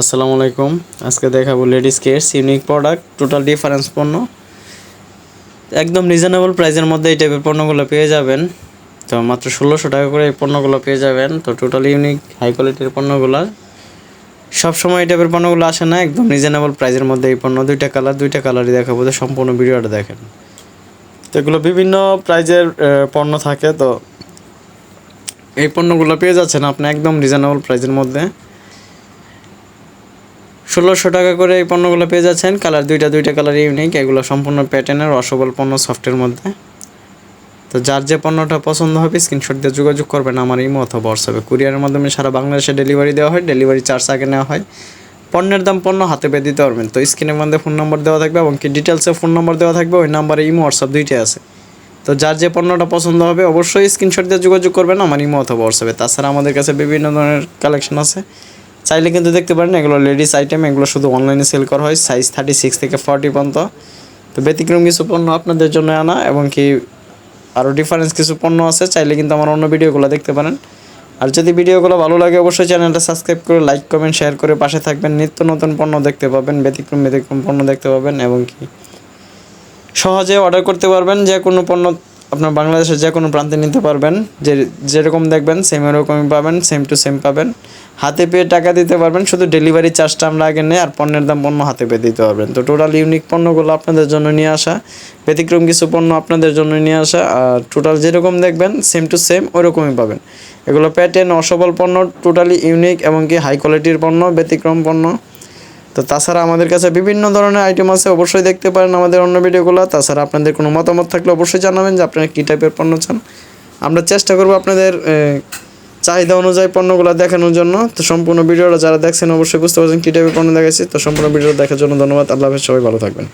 আসসালামু আলাইকুম। আজকে দেখাবো ladies cares, unique product, total difference পণ্য। একদম রিজনেবল প্রাইসের মধ্যে এই টাইপের পণ্যগুলো পেয়ে যাবেন। তো মাত্র ষোলোশো টাকা করে এই পণ্যগুলো পেয়ে যাবেন। তো টোটাল ইউনিক, হাই কোয়ালিটির পণ্যগুলো। সবসময় এই টাইপের পণ্যগুলো আসে না, একদম রিজনেবল প্রাইসের মধ্যে এই পণ্য। দুইটা কালার, দুইটা কালারই দেখাবো তো সম্পূর্ণ ভিডিওটা দেখেন। তো এগুলো বিভিন্ন প্রাইজের পণ্য থাকে। তো এই পণ্যগুলো পেয়ে যাচ্ছেন আপনি একদম রিজনেবল প্রাইসের মধ্যে। ষোলোশো টাকা করে এই পণ্যগুলো পেয়ে যাচ্ছেন। কালার দুইটা দুইটা কালার ইউনিক এগুলো সম্পূর্ণ প্যাটার্নের অসবল পণ্য সফটের মধ্যে। তো যার যে পণ্যটা পছন্দ হবে স্ক্রিনশট দিয়ে যোগাযোগ করবেন আমার ইমো অথবা হোয়াটসঅ্যাপে কুরিয়ারের মাধ্যমে সারা বাংলাদেশে ডেলিভারি দেওয়া হয় ডেলিভারি চার্জ আগে নেওয়া হয়। পণ্যের দাম পণ্য হাতে পেয়ে দিতে পারবেন। তো স্ক্রিনের মধ্যে ফোন নম্বর দেওয়া থাকবে এবং কি ডিটেলসে ফোন নম্বর দেওয়া থাকবে, ওই নাম্বারে ইমো হোয়াটসঅ্যাপ দুইটাই আছে। তো যার যে পণ্যটা পছন্দ হবে, অবশ্যই স্ক্রিনশট দিয়ে যোগাযোগ করবেন আমার ইমো অথবা হোয়াটসঅ্যাপে তাছাড়া আমাদের কাছে বিভিন্ন ধরনের কালেকশন আছে। চাইলে কিন্তু দেখতে পারেন এগুলো লেডিস আইটেম এগুলো শুধু অনলাইনে সেল করা হয় সাইজ থার্টি সিক্স থেকে ফর্টি পর্যন্ত। তো ব্যতিক্রম কিছু পণ্য আপনাদের জন্য আনা, এবং কি আরও ডিফারেন্স কিছু পণ্য আছে, চাইলে কিন্তু আমার অন্য ভিডিওগুলো দেখতে পারেন। আর যদি ভিডিওগুলো ভালো লাগে, অবশ্যই চ্যানেলটা সাবস্ক্রাইব করে লাইক কমেন্ট শেয়ার করে পাশে থাকবেন। নিত্য নতুন পণ্য দেখতে পাবেন, ব্যতিক্রম ব্যতিক্রম পণ্য দেখতে পাবেন, এবং কি সহজে অর্ডার করতে পারবেন যে কোনো পণ্য আপনার বাংলাদেশের যে কোনো প্রান্তে নিতে পারবেন। যে, যেরকম দেখবেন সেম এরকমই পাবেন সেম টু সেম পাবেন। হাতে পেয়ে টাকা দিতে পারবেন, শুধু ডেলিভারি চার্জটা আমরা আগে নেই, আর পণ্যের দাম পণ্য হাতে পেয়ে দিতে পারবেন। তো টোটাল ইউনিক পণ্যগুলো আপনাদের জন্য নিয়ে আসা, ব্যতিক্রম কিছু পণ্য আপনাদের জন্য নিয়ে আসা, আর টোটাল যেরকম দেখবেন সেম টু সেম ওরকমই পাবেন। এগুলো প্যাটেন অসবল পণ্য টোটালি ইউনিক এবং কি হাই কোয়ালিটির পণ্য, ব্যতিক্রম পণ্য। তো তাছাড়া আমাদের কাছে বিভিন্ন ধরনের আইটেম আছে, অবশ্যই দেখতে পারেন আমাদের অন্য ভিডিওগুলো। তাছাড়া আপনাদের কোনো মতামত থাকলে অবশ্যই জানাবেন যে আপনারা কী টাইপের পণ্য চান। আমরা চেষ্টা করব আপনাদের চাহিদা অনুযায়ী পণ্যগুলো দেখানোর জন্য। তো সম্পূর্ণ ভিডিওটা যারা দেখছেন, অবশ্যই বুঝতে পারছেন কী টাইপের পণ্য দেখাচ্ছি তো সম্পূর্ণ ভিডিওটা দেখার জন্য ধন্যবাদ। আল্লাহ সবাই ভালো থাকবেন।